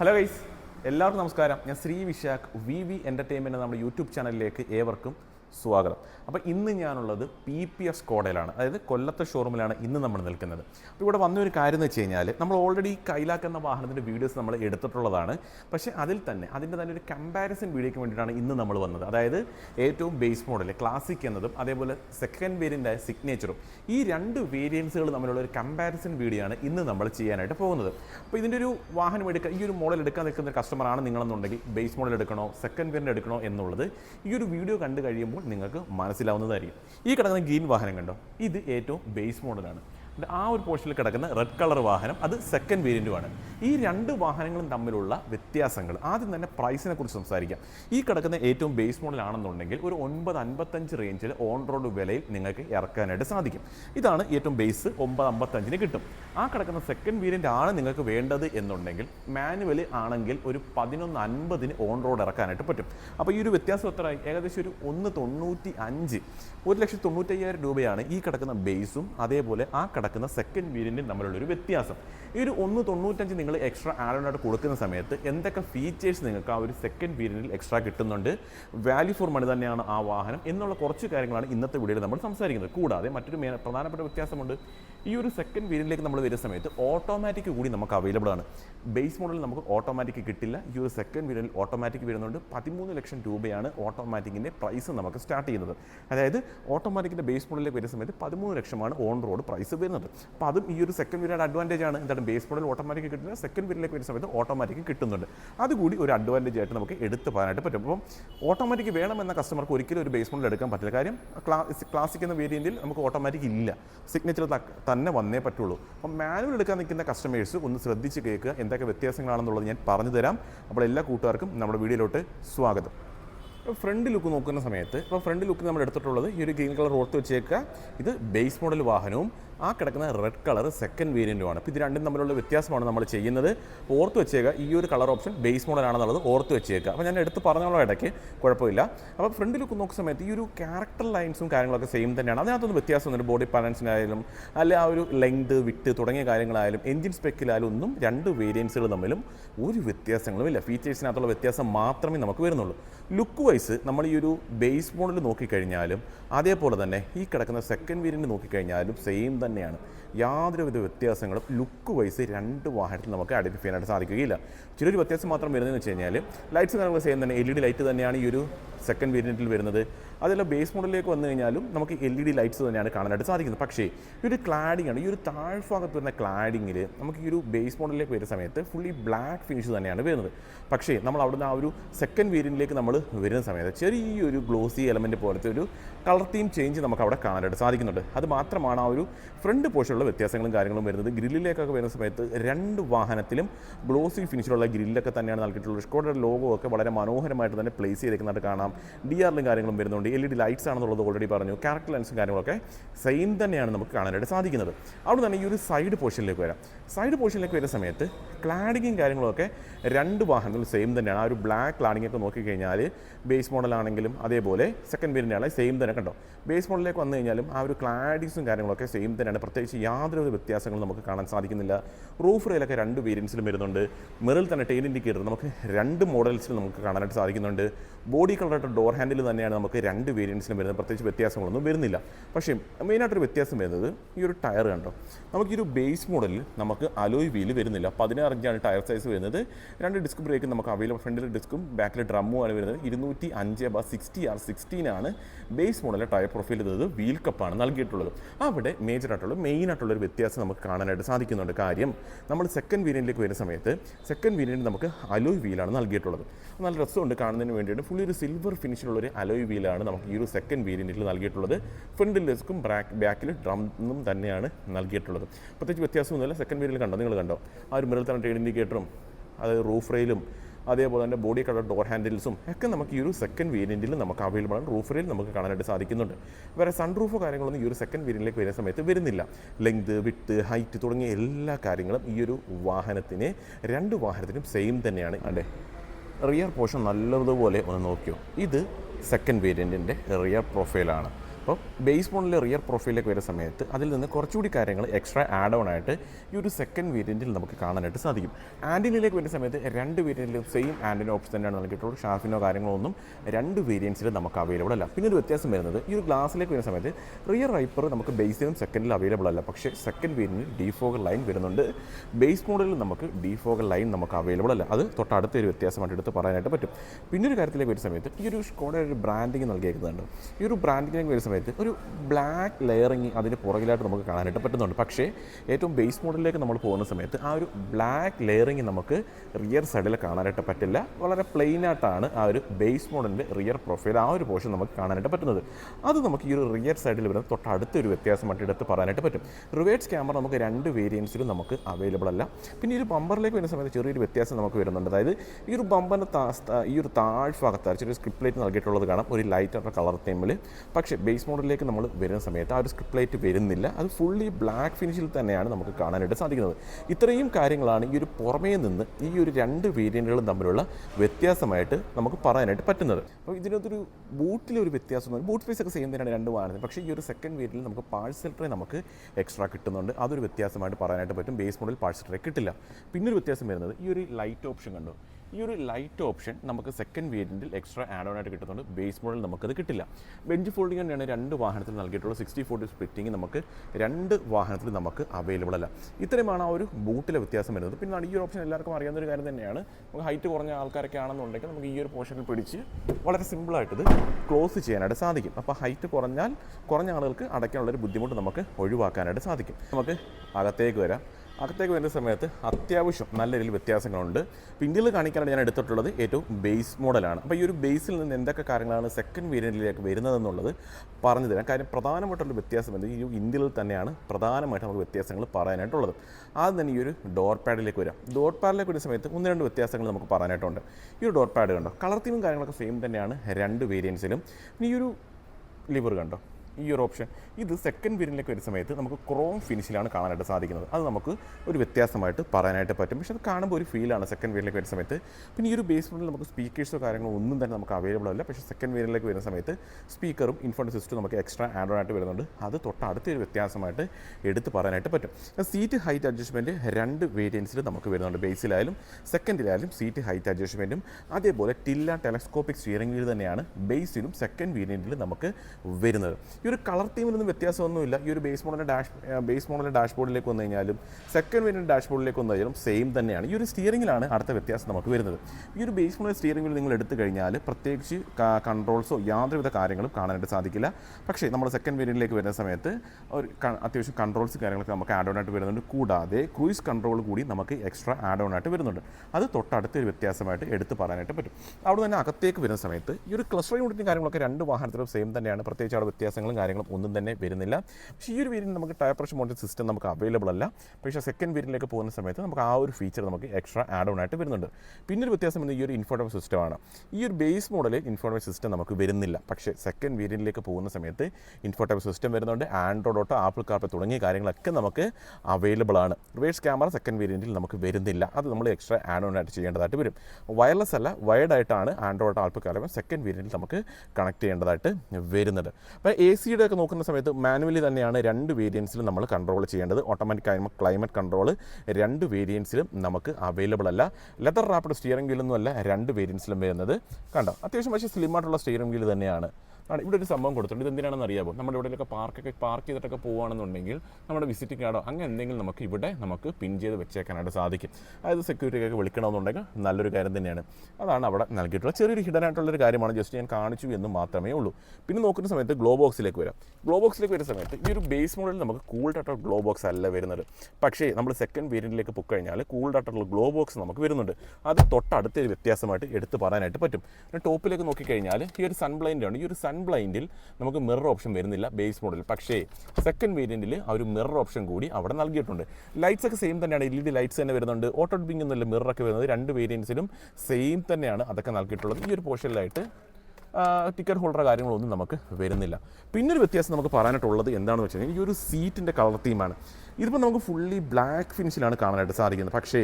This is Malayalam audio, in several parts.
ഹലോ ഗൈസ് എല്ലാവർക്കും നമസ്കാരം. ഞാൻ Sree Vishakh V V entertainment നമ്മുടെ യൂട്യൂബ് ചാനലിലേക്ക് ഏവർക്കും സ്വാഗതം. അപ്പോൾ ഇന്ന് ഞാനുള്ളത് പി പി എസ് കോടയിലാണ്. അതായത് കൊല്ലത്തെ ഷോറൂമിലാണ് ഇന്ന് നമ്മൾ നിൽക്കുന്നത്. അപ്പോൾ ഇവിടെ വന്ന ഒരു കാര്യം എന്ന് വെച്ച് കഴിഞ്ഞാൽ നമ്മൾ ഓൾറെഡി കൈലാക്ക് എന്ന വാഹനത്തിന്റെ വീഡിയോസ് നമ്മൾ എടുത്തിട്ടുള്ളതാണ്. പക്ഷേ അതിൽ തന്നെ അതിന്റെ തന്നെ ഒരു കമ്പാരിസൺ വീഡിയോയ്ക്ക് വേണ്ടിയിട്ടാണ് ഇന്ന് നമ്മൾ വന്നത്. അതായത് ഏറ്റവും ബേസ് മോഡൽ ക്ലാസിക് എന്നതും അതേപോലെ സെക്കൻഡ് വേരിയന്റായ സിഗ്നേച്ചറും ഈ രണ്ട് വേരിയൻസുകൾ തമ്മിലുള്ള ഒരു കമ്പാരിസൺ വീഡിയോ ആണ് ഇന്ന് നമ്മൾ ചെയ്യാനായിട്ട് പോകുന്നത്. അപ്പോൾ ഇതിന്റെ ഒരു വാഹനം എടുക്കുക ഈ ഒരു മോഡൽ എടുക്കാൻ നിൽക്കുന്ന കസ്റ്റമറാണ് നിങ്ങളെന്നുണ്ടെങ്കിൽ ബേസ് മോഡൽ എടുക്കണോ സെക്കൻഡ് വേരിയന്റ് എടുക്കണോ എന്നുള്ളത് ഈ ഒരു വീഡിയോ കണ്ടു കഴിയുമ്പോൾ നിങ്ങൾക്ക് മനസ്സിലാവുന്നതായിരിക്കും. ഈ കിടക്കുന്ന ഗ്രീൻ വാഹനം കണ്ടോ? ഇത് ഏറ്റവും ബേസ് മോഡലാണ് ആ ഒരു പോർഷനിൽ കിടക്കുന്ന റെഡ് കളർ വാഹനം അത് സെക്കൻഡ് വേരിയന്റുമാണ് ഈ രണ്ട് വാഹനങ്ങളും തമ്മിലുള്ള വ്യത്യാസങ്ങൾ ആദ്യം തന്നെ പ്രൈസിനെ കുറിച്ച് സംസാരിക്കാം. ഈ കിടക്കുന്ന ഏറ്റവും ബേസ് മോഡലാണെന്നുണ്ടെങ്കിൽ ഒരു ഒൻപത് അൻപത്തഞ്ച് റേഞ്ചിൽ ഓൺ റോഡ് വിലയിൽ നിങ്ങൾക്ക് ഇറക്കാനായിട്ട് സാധിക്കും. ഇതാണ് ഏറ്റവും ബേസ് ഒമ്പത് അമ്പത്തഞ്ചിന് കിട്ടും. ആ കിടക്കുന്ന സെക്കൻഡ് വേരിയന്റ് ആണ് നിങ്ങൾക്ക് വേണ്ടത് എന്നുണ്ടെങ്കിൽ മാനുവൽ ആണെങ്കിൽ ഒരു പതിനൊന്ന് അൻപതിന് ഓൺ റോഡ് ഇറക്കാനായിട്ട് പറ്റും. അപ്പോൾ ഈ ഒരു വ്യത്യാസം എത്ര ഏകദേശം ഒരു ഒന്ന് തൊണ്ണൂറ്റി അഞ്ച് ഒരു ലക്ഷത്തി തൊണ്ണൂറ്റയ്യായിരം രൂപയാണ് ഈ കിടക്കുന്ന ബേസും അതേപോലെ ആ കിടക്കുന്ന സെക്കൻഡ് വേരിയന്റും തമ്മിലുള്ള ഒരു വ്യത്യാസം. ഈ ഒരു ഒന്ന് തൊണ്ണൂറ്റഞ്ച് നിങ്ങൾ എക്സ്ട്രാ ആഡോണായിട്ട് കൊടുക്കുന്ന സമയത്ത് എന്തൊക്കെ ഫീച്ചേഴ്സ് നിങ്ങൾക്ക് ആ ഒരു സെക്കൻഡ് വേരിയന്റിൽ എക്സ്ട്രാ കിട്ടുന്നുണ്ട് വാല്യൂ ഫോർ മണി തന്നെയാണ് ആ വാഹനം എന്നുള്ള കുറച്ച് കാര്യങ്ങളാണ് ഇന്നത്തെ വീഡിയോയിൽ നമ്മൾ സംസാരിക്കുന്നത്. കൂടാതെ മറ്റൊരു പ്രധാനപ്പെട്ട വ്യത്യാസമുണ്ട്. ഈ ഒരു സെക്കൻഡ് വേരിയന്റിലേക്ക് നമ്മൾ വരുന്ന സമയത്ത് ഓട്ടോമാറ്റിക് കൂടി നമുക്ക് അവൈലബിൾ ആണ്. ബേസ് മോഡലിൽ നമുക്ക് ഓട്ടോമാറ്റിക് കിട്ടില്ല. ഈ ഒരു സെക്കൻഡ് വേരിയന്റിൽ ഓട്ടോമാറ്റിക് വരുന്നതുകൊണ്ട് പതിമൂന്ന് ലക്ഷം രൂപയാണ് ഓട്ടോമാറ്റിക്കിന്റെ പ്രൈസ് നമുക്ക് സ്റ്റാർട്ട് ചെയ്യുന്നത്. അതായത് ഓട്ടോമാറ്റിക്കിന്റെ ബേസ് മോഡലിലേക്ക് വരുന്ന സമയത്ത് പതിമൂന്ന് ലക്ഷമാണ് ഓൺ റോഡ് പ്രൈസ് വരുന്നത്. അപ്പോൾ അതും ഈ ഒരു സെക്കൻഡ് വീരിയുടെ അഡ്വാന്റേജ് ആണ്. എന്താണ്? ബേസ് മോഡൽ ഓട്ടോമാറ്റിക് കിട്ടുന്നത് സെക്കൻഡ് വീരിയിലേക്ക് വരുന്ന സമയത്ത് ഓട്ടോമാറ്റിക് കിട്ടുന്നുണ്ട്. അതുകൂടി ഒരു അഡ്വാന്റേജ് ആയിട്ട് നമുക്ക് എടുത്ത് പറയാനായിട്ട് പറ്റും. അപ്പം ഓട്ടോമാറ്റിക് വേണമെന്ന കസ്റ്റമർക്ക് ഒരിക്കലും ഒരു ബേസ് മോഡൽ എടുക്കാൻ പറ്റില്ല. കാര്യം ക്ലാസിക് എന്ന വേരിയന്റിൽ നമുക്ക് ഓട്ടോമാറ്റിക് ഇല്ല. സിഗ്നേച്ചർ തന്നെ വന്നേ പറ്റുള്ളൂ. അപ്പം മാനുവൽ എടുക്കാൻ നിൽക്കുന്ന കസ്റ്റമേഴ്സ് ഒന്ന് ശ്രദ്ധിച്ച് കേൾക്കുക. എന്തൊക്കെ വ്യത്യാസങ്ങളാണെന്നുള്ളത് ഞാൻ പറഞ്ഞു തരാം. അപ്പോൾ എല്ലാ കൂട്ടുകാർക്കും നമ്മുടെ വീഡിയോയിലോട്ട് സ്വാഗതം. ഫ്രണ്ട് ലുക്ക് നോക്കുന്ന സമയത്ത് ഇപ്പോൾ ഫ്രണ്ട് ലുക്ക് നമ്മൾ എടുത്തിട്ടുള്ളത് ഈ ഒരു ഗ്രീൻ കളർ ഓർത്ത് വെച്ചേക്കുക. ഇത് ബേസ് മോഡൽ വാഹനവും ആ കിടക്കുന്ന റെഡ് കളർ സെക്കൻഡ് വേരിയന്റുമാണ് അപ്പോൾ ഇത് രണ്ടും തമ്മിലുള്ള വ്യത്യാസമാണ് നമ്മൾ ചെയ്യുന്നത്. ഓർത്ത് വെച്ചേക്കുക ഈ ഒരു കളർ ഓപ്ഷൻ ബേസ് മോഡലാണെന്നുള്ളത് ഓർത്ത് വെച്ചേക്കുക അപ്പോൾ ഞാൻ എടുത്ത് പറഞ്ഞോളാം ഇടയ്ക്ക് കുഴപ്പമില്ല. അപ്പോൾ ഫ്രണ്ട് ലുക്ക് നോക്കുന്ന സമയത്ത് ഈ ഒരു ക്യാരക്ടർ ലൈൻസും കാര്യങ്ങളൊക്കെ സെയിം തന്നെയാണ്. അതിനകത്തൊന്നും ഒന്നും ബോഡി ബാലൻസിനായാലും അല്ലെ ആ ഒരു ലെങ്ത് വിട്ട് തുടങ്ങിയ കാര്യങ്ങളായാലും എഞ്ചിൻ സ്പെക്കിലായാലും ഒന്നും രണ്ട് വേരിയൻസുകൾ തമ്മിലും ഒരു വ്യത്യാസങ്ങളും ഇല്ല. ഫീച്ചേഴ്സിനകത്തുള്ള വ്യത്യാസം മാത്രമേ നമുക്ക് വരുന്നുള്ളൂ. ലുക്ക് വൈസ് നമ്മൾ ഈ ഒരു ബേസ് മോഡൽ നോക്കിക്കഴിഞ്ഞാലും അതേപോലെ തന്നെ ഈ കിടക്കുന്ന സെക്കൻഡ് വേരിയന്റ് നോക്കിക്കഴിഞ്ഞാലും സെയിം തന്നെയാണ്. യാതൊരുവിധ വ്യത്യാസങ്ങളും ലുക്ക് വൈസ് രണ്ട് വാഹനത്തിൽ നമുക്ക് ഐഡന്റിഫൈ ചെയ്യാനായിട്ട് സാധിക്കുകയില്ല. ചെറിയൊരു വ്യത്യാസം മാത്രം വരുന്നതെന്ന് വെച്ച് കഴിഞ്ഞാൽ ലൈറ്റ്സ് കാര്യങ്ങൾ സെയിം തന്നെ. എൽ ഇ ഡി ലൈറ്റ് തന്നെയാണ് ഈ ഒരു സെക്കൻഡ് വേരിയന്റിൽ വരുന്നത്. അതല്ല ബേസ് മോഡലിലേക്ക് വന്നു കഴിഞ്ഞാലും നമുക്ക് എൽ ഇ ഡി ലൈറ്റ്സ് തന്നെയാണ് കാണാനായിട്ട് സാധിക്കുന്നത്. പക്ഷേ ഈ ഒരു ക്ലാഡിംഗ് ആണ് ഈ ഒരു താഴ്ഭാഗത്ത് വരുന്ന ക്ലാഡിങ്ങിൽ നമുക്ക് ഈ ഒരു ബേസ് മോഡലിലേക്ക് വരുന്ന സമയത്ത് ഫുള്ളി ബ്ലാക്ക് ഫിനിഷ് തന്നെയാണ് വരുന്നത്. പക്ഷേ നമ്മൾ അവിടുന്ന് ആ ഒരു സെക്കൻഡ് വേരിയന്റിലേക്ക് നമ്മൾ വരുന്ന സമയത്ത് ചെറിയൊരു ഗ്ലോസി എലമെന്റ് പോലത്തെ ഒരു കളർ തീം ചേഞ്ച് നമുക്ക് അവിടെ കാണാനായിട്ട് സാധിക്കുന്നുണ്ട്. അത് മാത്രമാണ് ആ ഒരു ഫ്രണ്ട് പോഷനുള്ള വ്യത്യാസങ്ങളും കാര്യങ്ങളും വരുന്നത്. ഗ്രില്ലിലേക്കൊക്കെ വരുന്ന സമയത്ത് രണ്ട് വാഹനത്തിലും ഗ്ലോസി ഫിനിഷിലുള്ള ഗ്രില്ലൊക്കെ തന്നെയാണ് നൽകിയിട്ടുള്ളത് സ്കോഡയുടെ ലോഗോ ഒക്കെ വളരെ മനോഹരമായിട്ട് തന്നെ പ്ലേസ് ചെയ്തേക്കുന്നതായിട്ട് കാണാം. ഡി ആറിലും കാര്യങ്ങളും വരുന്നുണ്ട്. എൽ ഇ ഡി ലൈറ്റ്സ് ആണെന്നുള്ളത് ഓൾറെഡി പറഞ്ഞു. ക്യാരക്ടർ ലെൻസും കാര്യങ്ങളൊക്കെ സെയിം തന്നെയാണ് നമുക്ക് കാണാനായിട്ട് സാധിക്കുന്നത്. അവിടെ തന്നെ ഈ ഒരു സൈഡ് പോർഷനിലേക്ക് വരാം. സൈഡ് പോർഷനിലേക്ക് വരുന്ന സമയത്ത് ക്ലാഡിങ്ങും കാര്യങ്ങളൊക്കെ രണ്ട് വാഹനങ്ങളും സെയിം തന്നെയാണ്. ആ ഒരു ബ്ലാക്ക് ഒക്കെ നോക്കിക്കഴിഞ്ഞാൽ ബേസ് മോഡലാണെങ്കിലും അതേപോലെ സെക്കൻഡ് വേരിന്റെ ആണെങ്കിൽ സെയിം തന്നെ കണ്ടോ? ബേസ് മോഡലിലേക്ക് വന്നു കഴിഞ്ഞാലും ആ ഒരു ക്ലാഡിങ്സും കാര്യങ്ങളൊക്കെ സെയിം തന്നെയാണ്. പ്രത്യേകിച്ച് യാതൊരു വ്യത്യാസങ്ങളും നമുക്ക് കാണാൻ സാധിക്കുന്നില്ല. റൂഫ് റെയിലൊക്കെ രണ്ട് വേരിയൻസിലും വരുന്നുണ്ട്. മിറിൽ തന്നെ ടെയിൽ ഇൻഡിക്കേറ്റർ നമുക്ക് രണ്ട് മോഡൽസിൽ നമുക്ക് കാണാനായിട്ട് സാധിക്കുന്നുണ്ട്. ബോഡി കളറായിട്ട് ഡോർ ഹാൻഡിൽ തന്നെയാണ് നമുക്ക് രണ്ട് വേരിയൻസിലും വരുന്ന പ്രത്യേകിച്ച് വ്യത്യാസങ്ങളൊന്നും വരുന്നില്ല. പക്ഷേ മെയിനായിട്ടൊരു വ്യത്യാസം വരുന്നത് ഈ ഒരു ടയർ കണ്ടോ? നമുക്ക് ഈ ഒരു ബേസ് മോഡലിൽ നമുക്ക് അലോയ് വീൽ വരുന്നില്ല. പതിനാറ് ഇഞ്ചാണ് ടയർ സൈസ് വരുന്നത്. രണ്ട് ഡിസ്ക് ബ്രേക്കും നമുക്ക് അവൈലബിൾ ഫ്രണ്ടിൽ ഡിസ്കും ബാക്കിൽ ഡ്രമ്മും ആണ് വരുന്നത്. ഇരുന്നൂറ്റി അഞ്ച് ബ സിക്സ്റ്റി ആർ സിക്സ്റ്റീൻ ആണ് ബേസ് മോഡലിലെ ടയർ പ്രൊഫൈൽ ചെയ്തത് വീൽ കപ്പാണ് നൽകിയിട്ടുള്ളത്. അവിടെ ആയിട്ടുള്ള ഒരു വ്യത്യാസം നമുക്ക് കാണാനായിട്ട് സാധിക്കുന്നുണ്ട്. കാര്യം നമ്മൾ സെക്കൻഡ് വേരിയന്റിലേക്ക് വരുന്ന സമയത്ത് സെക്കൻഡ് വേരിയന്റ് നമുക്ക് അലോയ് വീലാണ് നൽകിയിട്ടുള്ളത്. നല്ല രസമുണ്ട് കാണുന്നതിന് വേണ്ടിയിട്ട്. ഫുള്ളി ഒരു സിൽവർ ഫിനിഷിലുള്ള ഒരു അലോയ് വീലാണ് നമുക്ക് ഈ ഒരു സെക്കൻഡ് വേരിയന്റിൽ നൽകിയിട്ടുള്ളത്. ഫ്രണ്ടിൽ ഡെസ്കും ബാക്ക് ബാക്കിൽ ഡ്രമ്മും തന്നെയാണ് നൽകിയിട്ടുള്ളത്. പ്രത്യേകിച്ച് വ്യത്യാസമൊന്നുമില്ല. സെക്കൻഡ് വേരിയൽ കണ്ടോ? നിങ്ങൾ കണ്ടോ? ആ ഒരു മിറൽ തന്നെ ട്രെയിൻ ഇൻഡിക്കേറ്ററും അത് റൂഫ് റെയിലും അതേപോലെ തന്നെ ബോഡി കളർ ഡോർ ഹാൻഡിൽസും ഒക്കെ നമുക്ക് ഈ ഒരു സെക്കൻഡ് വേരിയന്റിൽ നമുക്ക് അവൈലബിൾ ആണ്. റൂഫ് റെയിൽ നമുക്ക് കാണാനായിട്ട് സാധിക്കുന്നുണ്ട്. വേറെ സൺ റൂഫോ കാര്യങ്ങളൊന്നും ഈ ഒരു സെക്കൻഡ് വേരിയന്റിലേക്ക് വരുന്ന സമയത്ത് വരുന്നില്ല. ലെങ്ത് വിട്ട് ഹൈറ്റ് തുടങ്ങിയ എല്ലാ കാര്യങ്ങളും ഈ ഒരു വാഹനത്തിന് രണ്ട് വാഹനത്തിനും സെയിം തന്നെയാണ്. അല്ലേ? റിയർ പോർഷൻ നല്ലതുപോലെ ഒന്ന് നോക്കിയോ? ഇത് സെക്കൻഡ് വേരിയന്റിന്റെ റിയർ പ്രൊഫൈലാണ് അപ്പോൾ ബേസ് മോഡലിലെ റിയർ പ്രൊഫൈലിലേക്ക് വരുന്ന സമയത്ത് അതിൽ നിന്ന് കുറച്ചുകൂടി കാര്യങ്ങൾ എക്സ്ട്രാ ആഡ് ഓൺ ആയിട്ട് ഈ ഒരു സെക്കൻഡ് വേരിയന്റിൽ നമുക്ക് കാണാനായിട്ട് സാധിക്കും. ആന്റിനിലേക്ക് വരുന്ന സമയത്ത് രണ്ട് വേരിയന്റിലും സെയിം ആന്റിന ഓപ്ഷൻ തന്നെയാണ് നൽകിയിട്ടുള്ളത്. ഷാഫിനോ കാര്യങ്ങളോ ഒന്നും രണ്ട് വേരിയൻസിൽ നമുക്ക് അവൈലബിൾ അല്ല. പിന്നെ ഒരു വ്യത്യാസം വരുന്നത് ഈ ഒരു ഗ്ലാസിലേക്ക് വരുന്ന സമയത്ത് റിയർ റൈപ്പർ നമുക്ക് ബേസിലും സെക്കൻഡിലും അവൈലബിൾ അല്ല. പക്ഷേ സെക്കൻഡ് വേരിയന്റിൽ ഡിഫോഗർ ലൈൻ വരുന്നുണ്ട്. ബേസ് മോഡലിൽ നമുക്ക് ഡിഫോഗർ ലൈൻ നമുക്ക് അവൈലബിൾ അല്ല. അത് തൊട്ടടുത്ത ഒരു വ്യത്യാസമായിട്ട് എടുത്ത് പറയാനായിട്ട് പറ്റും. പിന്നെ ഒരു കാര്യത്തിലേക്ക് വരുന്ന സമയത്ത് ഈ ഒരു സ്കോഡയുടെ ഒരു ബ്രാൻഡിങ് നൽകിയേക്കുന്നുണ്ട് ഈ ഒരു ബ്രാൻഡിങ്ങിലേക്ക് വരുന്ന സമയത്ത് ഒരു ബ്ലാക്ക് ലെയറിങ് അതിന് പുറകിലായിട്ട് നമുക്ക് കാണാനായിട്ട് പറ്റുന്നുണ്ട്. പക്ഷേ ഏറ്റവും ബേസ് മോഡലിലേക്ക് നമ്മൾ പോകുന്ന സമയത്ത് ആ ഒരു ബ്ലാക്ക് ലെയറിങ് നമുക്ക് റിയർ സൈഡിൽ കാണാനായിട്ട് പറ്റില്ല. വളരെ പ്ലെയിനായിട്ടാണ് ആ ഒരു ബേസ് മോഡലിന്റെ റിയർ പ്രൊഫൈൽ ആ ഒരു പോർഷൻ നമുക്ക് കാണാനായിട്ട് പറ്റുന്നത്. അത് നമുക്ക് ഈ ഒരു റിയർ സൈഡിൽ വരുന്ന തൊട്ടടുത്ത ഒരു വ്യത്യാസമായിട്ട് എടുത്ത് പറയാനായിട്ട് പറ്റും. റിവേഴ്സ് ക്യാമറ നമുക്ക് രണ്ട് വേരിയൻസിലും നമുക്ക് അവൈലബിൾ അല്ല. പിന്നെ ഈ ഒരു ബമ്പറിലേക്ക് വരുന്ന സമയത്ത് ചെറിയൊരു വ്യത്യാസം നമുക്ക് വരുന്നുണ്ട്. അതായത് ഈ ഒരു ബമ്പറിന്റെ ഈ ഒരു താഴ്ഭാഗത്ത് ചെറിയ സ്ക്രിപ്റ്റ് ലൈറ്റ് നൽകിയിട്ടുള്ളത് കാണാം. ഒരു ലൈറ്റ് കളർ തേമിൽ പക്ഷേ ബേസ് മോഡലിലേക്ക് നമ്മൾ വരുന്ന സമയത്ത് ആ ഒരു സ്ക്രിപ്റ്റ് പ്ലേറ്റ് വരുന്നില്ല. അത് ഫുള്ളി ബ്ലാക്ക് ഫിനിഷിൽ തന്നെയാണ് നമുക്ക് കാണാനായിട്ട് സാധിക്കുന്നത്. ഇത്രയും കാര്യങ്ങളാണ് ഈ ഒരു പുറമേ നിന്ന് ഈ ഒരു രണ്ട് വേരിയന്റുകളും തമ്മിലുള്ള വ്യത്യാസമായിട്ട് നമുക്ക് പറയാനായിട്ട് പറ്റുന്നത്. അപ്പോൾ ഇതിനകത്തൊരു ബൂട്ടിലെ ഒരു വ്യത്യാസം ബൂട്ട് സ്പേസ് ഒക്കെ സെയിം തന്നെയാണ് രണ്ട് വാഹനത്തിൽ പക്ഷേ ഈ ഒരു സെക്കൻഡ് വേരിയന്റിൽ നമുക്ക് പാഴ്സൽ ട്രേ നമുക്ക് എക്സ്ട്രാ കിട്ടുന്നുണ്ട്. അതൊരു വ്യത്യാസമായിട്ട് പറയാനായിട്ട് പറ്റും. ബേസ് മോഡൽ പാഴ്സൽ ട്രേ കിട്ടില്ല. പിന്നൊരു വ്യത്യാസം വരുന്നത് ഈ ഒരു ലൈറ്റ് ഓപ്ഷൻ കണ്ടു? ഈ ഒരു ലൈറ്റ് ഓപ്ഷൻ നമുക്ക് സെക്കൻഡ് വേരിയന്റിൽ എക്സ്ട്രാ ആഡ് ഓൺ ആയിട്ട് കിട്ടുന്നുണ്ട്. ബേസ് മോഡൽ നമുക്കത് കിട്ടില്ല. ബെഞ്ച് ഫോൾഡിംഗ് തന്നെയാണ് രണ്ട് വാഹനത്തിൽ നൽകിയിട്ടുള്ള സിക്സ്റ്റി ഫോർട്ടി സ്പ്ലിറ്റിംഗ് നമുക്ക് രണ്ട് വാഹനത്തിൽ നമുക്ക് അവൈലബിൾ അല്ല. ഇത്രയുമാണ് ആ ഒരു ബൂട്ടിലെ വ്യത്യാസം വരുന്നത്. പിന്നെ ഈ ഒരു ഓപ്ഷൻ എല്ലാവർക്കും അറിയാവുന്ന ഒരു കാര്യം തന്നെയാണ്. നമുക്ക് ഹൈറ്റ് കുറഞ്ഞ ആൾക്കാരൊക്കെ ആണെന്നുണ്ടെങ്കിൽ നമുക്ക് ഈ ഒരു പോർഷനിൽ പിടിച്ച് വളരെ സിമ്പിളായിട്ട് ഇത് ക്ലോസ് ചെയ്യാനായിട്ട് സാധിക്കും. അപ്പോൾ ഹൈറ്റ് കുറഞ്ഞാൽ കുറഞ്ഞ ആളുകൾക്ക് അടയ്ക്കാനുള്ളൊരു ബുദ്ധിമുട്ട് നമുക്ക് ഒഴിവാക്കാനായിട്ട് സാധിക്കും. നമുക്ക് അകത്തേക്ക് വരാം. അകത്തേക്ക് വരുന്ന സമയത്ത് അത്യാവശ്യം നല്ല രീതിയിൽ വ്യത്യാസങ്ങളുണ്ട്. ഇന്ത്യയിൽ കാണിക്കാനാണ് ഞാൻ എടുത്തിട്ടുള്ളത് ഏറ്റവും ബേസ് മോഡലാണ് അപ്പോൾ ഈ ഒരു ബേസിൽ നിന്ന് എന്തൊക്കെ കാര്യങ്ങളാണ് സെക്കൻഡ് വേരിയന്റിലേക്ക് വരുന്നതെന്നുള്ളത് പറഞ്ഞു തരാം. കാര്യം പ്രധാനമായിട്ടുള്ള വ്യത്യാസം എന്ത് ഈ ഇന്ത്യയിൽ തന്നെയാണ് പ്രധാനമായിട്ട് നമുക്ക് വ്യത്യാസങ്ങൾ പറയാനായിട്ടുള്ളത്. ആദ്യം തന്നെ ഈ ഒരു ഡോർ പാഡിലേക്ക് വരാം. ഡോർ പാഡിലേക്ക് വരുന്ന സമയത്ത് ഒന്ന് രണ്ട് വ്യത്യാസങ്ങൾ നമുക്ക് പറയാനായിട്ടുണ്ട്. ഈ ഒരു ഡോർ പാഡ് കണ്ടോ? കളർ തീമും കാര്യങ്ങളൊക്കെ സെയിം തന്നെയാണ് രണ്ട് വേരിയൻസിലും ഇനി ഈ ഒരു ലിവർ കണ്ടോ? ഈ ഒരു ഓപ്ഷൻ ഇത് സെക്കൻഡ് വീരിലേക്ക് വരുന്ന സമയത്ത് നമുക്ക് ക്രോം ഫിനിഷിലാണ് കാണാനായിട്ട് സാധിക്കുന്നത്. അത് നമുക്ക് ഒരു വ്യത്യാസമായിട്ട് പറയാനായിട്ട് പറ്റും. പക്ഷേ അത് കാണുമ്പോൾ ഒരു ഫീലാണ് സെക്കൻഡ് വീരിലേക്ക് വരുന്ന സമയത്ത്. പിന്നെ ഈ ഒരു ബേസ് മോഡലിൽ നമുക്ക് സ്പീക്കേഴ്സോ കാര്യങ്ങളോ ഒന്നും തന്നെ നമുക്ക് അവൈലബിൾ അല്ല. പക്ഷേ സെക്കൻഡ് വീരിലേക്ക് വരുന്ന സമയത്ത് സ്പീക്കറും ഇൻഫോൺ സിസ്റ്റം നമുക്ക് എക്സ്ട്രാ ആഡ് ആയിട്ട് വരുന്നുണ്ട്. അത് തൊട്ട് അടുത്തൊരു വ്യത്യാസമായിട്ട് എടുത്ത് പറയാനായിട്ട് പറ്റും. സീറ്റ് ഹൈറ്റ് അഡ്ജസ്റ്റ്മെന്റ് രണ്ട് വേരിയൻസിൽ നമുക്ക് വരുന്നുണ്ട്. ബേസിലായാലും സെക്കൻഡിലായാലും സീറ്റ് ഹൈറ്റ് അഡ്ജസ്റ്റ്മെന്റും അതേപോലെ ടില്ല ടെലസ്കോപ്പിക് സ്റ്റിയറിംഗ് വീൽ തന്നെയാണ് ബേസിലും സെക്കൻഡ് വേരിയന്റിൽ നമുക്ക് വരുന്നത്. ഒരു കളർ തീമിലൊന്നും വ്യത്യാസമൊന്നുമില്ല. ഈ ഒരു ബേസ് മോഡലിന്റെ ഡാഷ് ബേസ് മോഡലിന്റെ ഡാഷ്ബോർഡിലേക്ക് വന്നു കഴിഞ്ഞാലും സെക്കൻഡ് വേരിയന്റ് ഡാഷ്ബോർഡിലേക്ക് വന്നു കഴിഞ്ഞാലും സെയിം തന്നെയാണ്. ഈ ഒരു സ്റ്റിയറിംഗിലാണ് അടുത്ത വ്യത്യാസം നമുക്ക് വരുന്നത്. ഈ ഒരു ബേസ് മോഡൽ സ്റ്റിയറിംഗിൽ നിങ്ങൾ എടുത്തു കഴിഞ്ഞാൽ പ്രത്യേകിച്ച് കൺട്രോൾസോ യാതൊരുവിധ കാര്യങ്ങളും കാണാനായിട്ട് സാധിക്കില്ല. പക്ഷേ നമ്മൾ സെക്കൻഡ് വേരിയന്റിലേക്ക് വരുന്ന സമയത്ത് ഒരു അത്യാവശ്യം കൺട്രോൾസ് കാര്യങ്ങളൊക്കെ നമുക്ക് ആഡ് ഓൺ ആയിട്ട് വരുന്നുണ്ട്. കൂടാതെ ക്രൂയിസ് കൺട്രോൾ കൂടി നമുക്ക് എക്സ്ട്രാ ആഡ് ഓൺ ആയിട്ട് വരുന്നുണ്ട്. അത് തൊട്ടടുത്ത ഒരു വ്യത്യാസമായിട്ട് എടുത്ത് പറയാനായിട്ട് പറ്റും. അവിടെ തന്നെ അകത്തേക്ക് വരുന്ന സമയത്ത് ഈ ഒരു ക്ലസ്റ്റർ യൂണിറ്റിന്റെ കാര്യങ്ങളൊക്കെ രണ്ട് വാഹനത്തിലും സെയിം തന്നെയാണ്. പ്രത്യേകിച്ച് അവിടെ വ്യത്യാസങ്ങളും കാര്യങ്ങളും ഒന്നും തന്നെ വരുന്നില്ല. പക്ഷേ ഈ ഒരു വേരിയന്റ് നമുക്ക് ടയർ പ്രഷർ മോണിറ്റർ സിസ്റ്റം നമുക്ക് അവൈലബിൾ അല്ല. പക്ഷേ സെക്കൻഡ് വേരിയന്റിലേക്ക് പോകുന്ന സമയത്ത് നമുക്ക് ആ ഒരു ഫീച്ചർ നമുക്ക് എക്സ്ട്രാ ആഡ് ഓൺ ആയിട്ട് വരുന്നുണ്ട്. പിന്നെ ഒരു വ്യത്യാസം വന്നത് ഈ ഒരു ഇൻഫോർമേഷൻ സിസ്റ്റമാണ് ഈ ഒരു ബേസ് മോഡലിൽ ഇൻഫോർമേഷൻ സിസ്റ്റം നമുക്ക് വരുന്നില്ല. പക്ഷേ സെക്കൻഡ് വേരിയന്റിലേക്ക് പോകുന്ന സമയത്ത് ഇൻഫോർമേഷൻ സിസ്റ്റം വരുന്നുണ്ട്. ആൻഡ്രോയിഡ് ഓട്ടോ ആപ്പിൾ കാർപ്പ് തുടങ്ങിയ കാര്യങ്ങളൊക്കെ നമുക്ക് അവൈലബിൾ ആണ്. റിവേഴ്സ് ക്യാമറ സെക്കൻഡ് വേരിയന്റിൽ നമുക്ക് വരുന്നില്ല. അത് നമ്മൾ എക്സ്ട്രാ ആഡ് ഓൺ ആയിട്ട് ചെയ്യേണ്ടതായിട്ട് വരും. വയർലെസ് അല്ല വയർഡ് ആയിട്ടാണ് ആൻഡ്രോയിഡ് ആപ്പിൾ കാർപ്പ് സെക്കൻഡ് വേരിയന്റിൽ നമുക്ക് കണക്ട് ചെയ്യേണ്ടതായിട്ട് വരുന്നത്. അപ്പോൾ എ സിയുടെ ഒക്കെ നോക്കുന്ന സമയത്ത് മാനുവലി തന്നെയാണ് രണ്ട് വേരിയൻസിലും നമ്മൾ കൺട്രോൾ ചെയ്യേണ്ടത്. ഓട്ടോമാറ്റിക് ക്ലൈമറ്റ് കൺട്രോൾ രണ്ട് വേരിയൻസിലും നമുക്ക് അവൈലബിൾ അല്ല. ലെതർ റാപ്പിഡ് സ്റ്റിയറിംഗ് വീലൊന്നും അല്ല രണ്ട് വേരിയൻസിലും വരുന്നത്. കണ്ടോ? അത്യാവശ്യം പക്ഷേ സ്ലിം ആയിട്ടുള്ള സ്റ്റിയറിംഗ് വീൽ തന്നെയാണ്. ആണ്. ഇവിടെ ഒരു സംഭവം കൊടുത്തിട്ടുണ്ട്. ഇത് എന്തിനാണെന്ന് അറിയാമോ നമ്മുടെ ഇവിടെയൊക്കെ പാർക്കൊക്കെ പാർക്ക് ചെയ്തിട്ടൊക്കെ പോകുകയാണെന്നുണ്ടെങ്കിൽ നമ്മുടെ വിസിറ്റിംഗ് കാർഡോ അങ്ങനെ എന്തെങ്കിലും നമുക്ക് ഇവിടെ നമുക്ക് പിൻ ചെയ്ത് വെച്ചേക്കാനായിട്ട് സാധിക്കും. അതായത് സെക്യൂരിറ്റിയൊക്കെ വിളിക്കണമെന്നുണ്ടെങ്കിൽ നല്ലൊരു കാര്യം തന്നെയാണ്. അതാണ് അവിടെ നൽകിയിട്ടുള്ളത് ചെറിയൊരു ഹിഡൻ ആയിട്ടുള്ളൊരു കാര്യമാണ്. ജസ്റ്റ് ഞാൻ കാണിച്ചു എന്ന് മാത്രമേ ഉള്ളൂ. പിന്നെ നോക്കുന്ന സമയത്ത് ഗ്ലോ ബോക്സിലേക്ക് വരാം. ഗ്ലോ ബോക്സിലേക്ക് വരുന്ന സമയത്ത് ഈ ഒരു ബേസ് മോഡലിൽ നമുക്ക് കൂൾഡ് ആയിട്ടുള്ള ഗ്ലോ ബോക്സ് അല്ല വരുന്നത്. പക്ഷേ നമ്മൾ സെക്കൻഡ് വേരിയന്റിലേക്ക് പോയി കഴിഞ്ഞാൽ കൂൾഡ് ആയിട്ടുള്ള ഗ്ലോ ബോക്സ് നമുക്ക് വരുന്നുണ്ട്. അത് തൊട്ടടുത്ത ഒരു വ്യത്യാസമായിട്ട് എടുത്ത് പറയാനായിട്ട് പറ്റും. ടോപ്പിലേക്ക് നോക്കിക്കഴിഞ്ഞാൽ ഈ ഒരു സൺ ബ്ലൈൻഡ് ആണ്. ഈ ഒരു സൺ ബ്ലൈൻഡിൽ നമുക്ക് മിറർ ഓപ്ഷൻ വരുന്നില്ല ബേസ് മോഡൽ പക്ഷേ സെക്കൻഡ് വേരിയന്റിൽ ആ ഒരു മിറർ ഓപ്ഷൻ കൂടി അവിടെ നൽകിയിട്ടുണ്ട്. ലൈറ്റ്സ് ഒക്കെ സെയിം തന്നെയാണ്. എൽ ഇ ഡി ലൈറ്റ്സ് തന്നെ വരുന്നുണ്ട്. ഓട്ടോ ഡിപ്പിംഗ് എന്നുള്ള ഒക്കെ വരുന്നത്. രണ്ട് വേരിയൻസിലും സെയിം തന്നെയാണ് അതൊക്കെ നൽകിയിട്ടുള്ളത്. ഈ ഒരു പോർഷനിലായിട്ട് ടിക്കറ്റ് ഹോൾഡർ കാര്യങ്ങളൊന്നും നമുക്ക് വരുന്നില്ല. പിന്നെ ഒരു വ്യത്യാസം നമുക്ക് പറയാനായിട്ടുള്ളത് എന്താണെന്ന് വെച്ച് കഴിഞ്ഞാൽ ഈ ഒരു സീറ്റിന്റെ കളർ തീമാണ് ഇതിപ്പോൾ നമുക്ക് ഫുള്ളി ബ്ലാക്ക് ഫിനിഷിലാണ് കാണാനായിട്ട് സാധിക്കുന്നത്. പക്ഷേ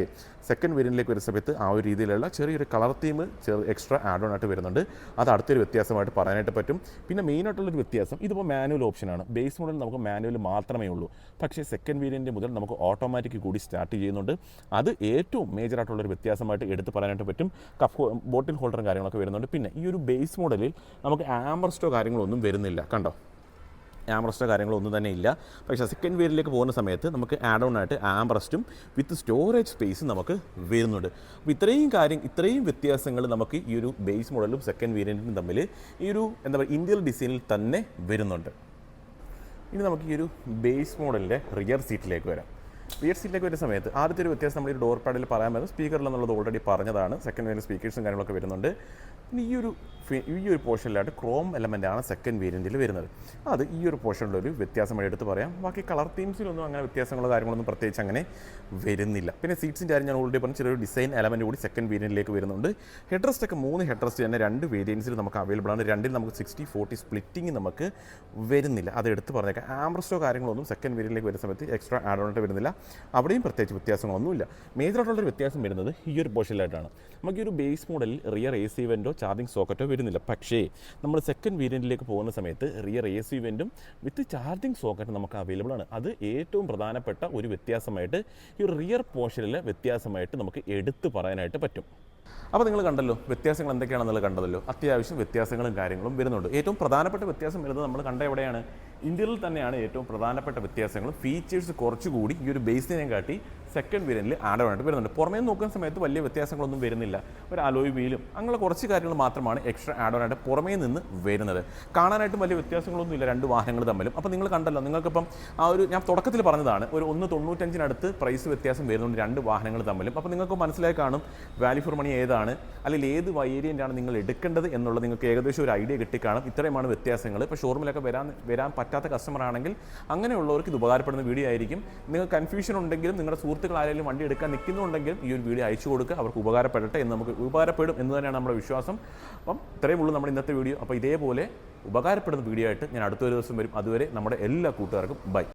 സെക്കൻഡ് വേരിയന്റിലേക്ക് വരുന്ന സമയത്ത് ആ ഒരു രീതിയിലുള്ള ചെറിയൊരു കളർ തീം ചെറിയ എക്സ്ട്രാ ആഡ് ഓൺ ആയിട്ട് വരുന്നുണ്ട്. അത് അടുത്തൊരു വ്യത്യാസമായിട്ട് പറയാനായിട്ട് പറ്റും. പിന്നെ മെയിൻ മെയിനായിട്ടുള്ളൊരു വ്യത്യാസം ഇതിപ്പോൾ മാനുവൽ ഓപ്ഷനാണ് ബേസ് മോഡൽ നമുക്ക് മാനുവൽ മാത്രമേ ഉള്ളൂ. പക്ഷേ സെക്കൻഡ് വേരിയന്റ് മുതൽ നമുക്ക് ഓട്ടോമാറ്റിക് കൂടി സ്റ്റാർട്ട് ചെയ്യുന്നുണ്ട്. അത് ഏറ്റവും മേജറായിട്ടുള്ളൊരു വ്യത്യാസമായിട്ട് എടുത്ത് പറയാനായിട്ട് പറ്റും. കഫ് ബോട്ടിൽ ഹോൾഡറും കാര്യങ്ങളൊക്കെ വരുന്നുണ്ട്. പിന്നെ ഈ ഒരു ബേസ് മോഡലിൽ നമുക്ക് ആമർസ്റ്റോ കാര്യങ്ങളൊന്നും വരുന്നില്ല. കണ്ടോ? ആംബ്രസ്റ്റോ കാര്യങ്ങളൊന്നും തന്നെ ഇല്ല. പക്ഷേ സെക്കൻഡ് വേരിലേക്ക് പോകുന്ന സമയത്ത് നമുക്ക് ആഡ് ഓൺ ആയിട്ട് ആംബ്രസ്റ്റും വിത്ത് സ്റ്റോറേജ് സ്പേസും നമുക്ക് വരുന്നുണ്ട്. അപ്പോൾ ഇത്രയും കാര്യം ഇത്രയും വ്യത്യാസങ്ങൾ നമുക്ക് ഈ ഒരു ബേസ് മോഡലും സെക്കൻഡ് വേരിയന്റും തമ്മിൽ ഈ ഒരു എന്താ പറയുക ഇന്ത്യൻ ഡിസൈനിൽ തന്നെ വരുന്നുണ്ട്. ഇനി നമുക്ക് ഈ ഒരു ബേസ് മോഡലിന്റെ റിയർ സീറ്റിലേക്ക് വരാം. റിയർ സീറ്റിലേക്ക് വരുന്ന സമയത്ത് ആദ്യത്തെ ഒരു വ്യത്യാസം നമ്മൾ ഈ ഡോർ പാഡിൽ പറയാൻ പറ്റും സ്പീക്കറിൽ എന്നുള്ളത് ഓൾറെഡി പറഞ്ഞതാണ്. സെക്കൻഡ് വേരിയന്റ് സ്പീക്കേഴ്സും കാര്യങ്ങളൊക്കെ വരുന്നുണ്ട്. ഈ ഒരു ഈ ഒരു പോർഷനിലായിട്ട് ക്രോം എലമെന്റ് ആണ് സെക്കൻഡ് വേരിയന്റിൽ വരുന്നത്. അത് ഈ ഒരു പോർഷനിലൊരു വ്യത്യാസമായി എടുത്ത് പറയാം. ബാക്കി കളർ തീംസിലൊന്നും അങ്ങനെ വ്യത്യാസങ്ങളോ കാര്യങ്ങളൊന്നും പ്രത്യേകിച്ച് അങ്ങനെ വരുന്നില്ല. പിന്നെ സീറ്റ്സിന്റെ കാര്യം ഞാൻ ഓൾറെഡി പറഞ്ഞ. ചെറിയൊരു ഡിസൈൻ എലമെന്റ് കൂടി സെക്കൻഡ് വേരിയന്റിലേക്ക് വരുന്നുണ്ട്. ഹെഡ് റെസ്റ്റ് ഒക്കെ മൂന്ന് ഹെഡ് റെസ്റ്റ് തന്നെ രണ്ട് വേരിയൻസിൽ നമുക്ക് അവൈലബിൾ ആണ്. രണ്ടിൽ നമുക്ക് സിക്സ്റ്റി ഫോർട്ടി സ്പ്ലിറ്റിംഗ് നമുക്ക് വരുന്നില്ല. അത് എടുത്ത് പറഞ്ഞേക്കാം. ആംബ്രസ്റ്റോ കാര്യങ്ങളൊന്നും സെക്കൻഡ് വേരിയന്റിലേക്ക് വരുന്ന സമയത്ത് എക്സ്ട്രാ ആഡ് ഓൺ ആയിട്ട് വരുന്നില്ല. അവിടെയും പ്രത്യേകിച്ച് വ്യത്യാസങ്ങളൊന്നുമില്ല. മേജറായിട്ടുള്ളൊരു വ്യത്യാസം വരുന്നത് ഈ ഒരു പോർഷനിലായിട്ടാണ്. നമുക്ക് ഈ ഒരു ബേസ് മോഡലിൽ റിയർ എ സി ഇവന്റോ ചാർജിങ് സോക്കറ്റോ വരുന്നില്ല. പക്ഷേ നമ്മൾ സെക്കൻഡ് വേരിയന്റിലേക്ക് പോകുന്ന സമയത്ത് റിയർ എ സി ഇവന്റും വിത്ത് ചാർജിങ് സോക്കറ്റും നമുക്ക് അവൈലബിൾ ആണ്. അത് ഏറ്റവും പ്രധാനപ്പെട്ട ഒരു വ്യത്യാസമായിട്ട് ഈ ഒരു റിയർ പോർഷനിലെ വ്യത്യാസമായിട്ട് നമുക്ക് എടുത്തു പറയാനായിട്ട് പറ്റും. അപ്പോൾ നിങ്ങൾ കണ്ടല്ലോ വ്യത്യാസങ്ങൾ എന്തൊക്കെയാണെന്നുള്ളത് കണ്ടതല്ലോ. അത്യാവശ്യം വ്യത്യാസങ്ങളും കാര്യങ്ങളും വരുന്നുണ്ട്. ഏറ്റവും പ്രധാനപ്പെട്ട വ്യത്യാസം വരുന്നത് നമ്മൾ കണ്ട എവിടെയാണ്? ഇന്ത്യയിൽ തന്നെയാണ് ഏറ്റവും പ്രധാനപ്പെട്ട വ്യത്യാസങ്ങളും ഫീച്ചേഴ്സ് കുറച്ചുകൂടി ഈ ഒരു ബേസിനെ കാട്ടി സെക്കൻഡ് വേരിയന്റിൽ ആഡ് ആയിട്ട് വരുന്നുണ്ട്. പുറമേ നോക്കുന്ന സമയത്ത് വലിയ വ്യത്യാസങ്ങളൊന്നും വരുന്നില്ല. ഒരു അലോയ് വീലും അങ്ങനെ കുറച്ച് കാര്യങ്ങൾ മാത്രമാണ് എക്സ്ട്രാ ആഡ് ആയിട്ട് പുറമേ നിന്ന് വരുന്നത്. കാണാനായിട്ടും വലിയ വ്യത്യാസങ്ങളൊന്നും ഇല്ല. രണ്ട് വാഹനങ്ങൾ തമ്മിലും. അപ്പോൾ നിങ്ങൾ കണ്ടല്ലോ നിങ്ങൾക്കിപ്പം ആ ഒരു ഞാൻ തുടക്കത്തിൽ പറഞ്ഞതാണ് ഒരു ഒന്ന് തൊണ്ണൂറ്റഞ്ചിനടുത്ത് പ്രൈസ് വ്യത്യാസം വരുന്നുണ്ട് രണ്ട് വാഹനങ്ങൾ തമ്മിലും. അപ്പോൾ നിങ്ങൾക്ക് മനസ്സിലായി കാണും വാല്യൂ ഫോർ മണി ഏതാണ് അല്ലെങ്കിൽ ഏത് വേരിയന്റാണ് നിങ്ങൾ എടുക്കേണ്ടത് എന്നുള്ളത് നിങ്ങൾക്ക് ഏകദേശം ഒരു ഐഡിയ കിട്ടിക്കാണും. ഇത്രയുമാണ് വ്യത്യാസങ്ങൾ ഇപ്പോൾ ഷോറൂമിലൊക്കെ വരാൻ വരാൻ പറ്റാത്ത കസ്റ്റമർ ആണെങ്കിൽ അങ്ങനെയുള്ളവർക്ക് ഇത് ഉപകാരപ്പെടുന്ന വീഡിയോ ആയിരിക്കും. നിങ്ങൾ കൺഫ്യൂഷൻ ഉണ്ടെങ്കിലും നിങ്ങളുടെ സുഹൃത്തുക്കൾ ആരെങ്കിലും വണ്ടി എടുക്കാൻ നിൽക്കുന്നുണ്ടെങ്കിലും ഈ ഒരു വീഡിയോ അയച്ചു കൊടുക്കുക. അവർക്ക് ഉപകാരപ്പെടട്ടെ എന്ന് നമുക്ക് ഉപകാരപ്പെടും എന്ന് തന്നെയാണ് നമ്മുടെ വിശ്വാസം. അപ്പം ഇത്രയേ ഉള്ളൂ നമ്മുടെ ഇന്നത്തെ വീഡിയോ അപ്പോൾ ഇതേപോലെ ഉപകാരപ്പെടുന്ന വീഡിയോ ആയിട്ട് ഞാൻ അടുത്തൊരു ദിവസം വരും. അതുവരെ നമ്മുടെ എല്ലാ കൂട്ടുകാർക്കും ബൈ.